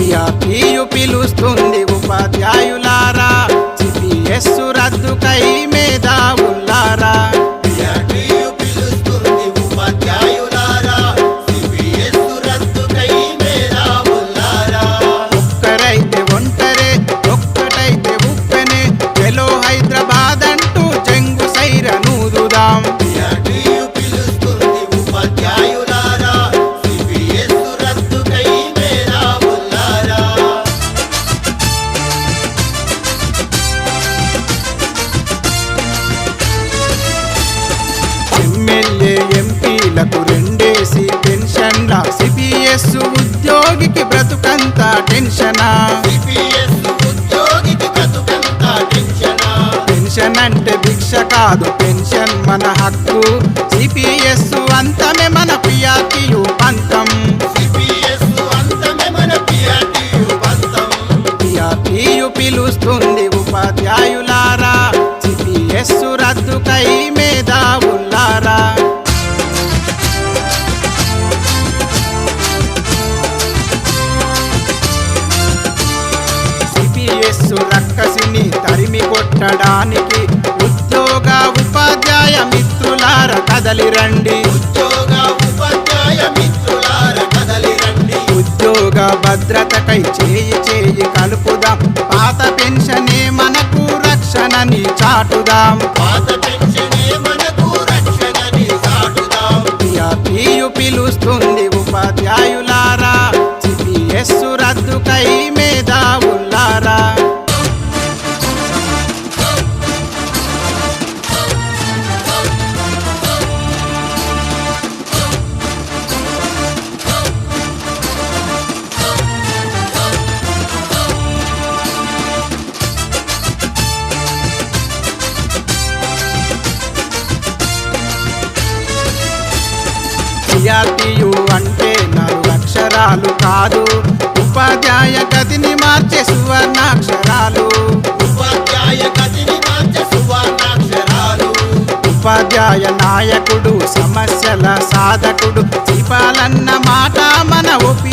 సిఆర్పియు పిలుస్తుంది సిపిఎస్ ఉద్యోగికి బ్రతుకంతా టెన్షనా టెన్షనా పెన్షన్ అంటే భిక్ష కాదు పెన్షన్ మన హక్కు. సిపిఎస్ అంతమే మన పిఆర్టీయు పంతం. సిపిఎస్ అంతమే మన పిఆర్టీయు పంతం. పిఆర్టీయు పిలుస్తుంది ఉపాధ్యాయులారా. సిపిఎస్ రద్దుకై రక్కసిని తరిమి కొట్టడానికి ఉద్యోగ ఉపాధ్యాయ మిత్రులార కదలి రండి. ఉద్యోగ ఉపాధ్యాయ మిత్రులార కదలి రండి. ఉద్యోగ భద్రతకై చేయి చేయి కలుపుదాం. పాత పెన్షనే మనకు రక్షణని చాటుదాం. పాత పెన్షనే మనకు రక్షణని పిఆర్టీయు పిలుస్తుంది ఉపాధ్యాయులారా సిపిఎస్ రద్దుకై సిఆర్టీయు అంటే నాలుగు అక్షరాలు కాదు. ఉపాధ్యాయ గతిని మార్చే సువర్ణాక్షరాలు. ఉపాధ్యాయ గతిని మార్చే సువర్ణాక్షరాలు. ఉపాధ్యాయ నాయకుడు సమస్యల సాధకుడు దీపాలన్న మాట మన బాట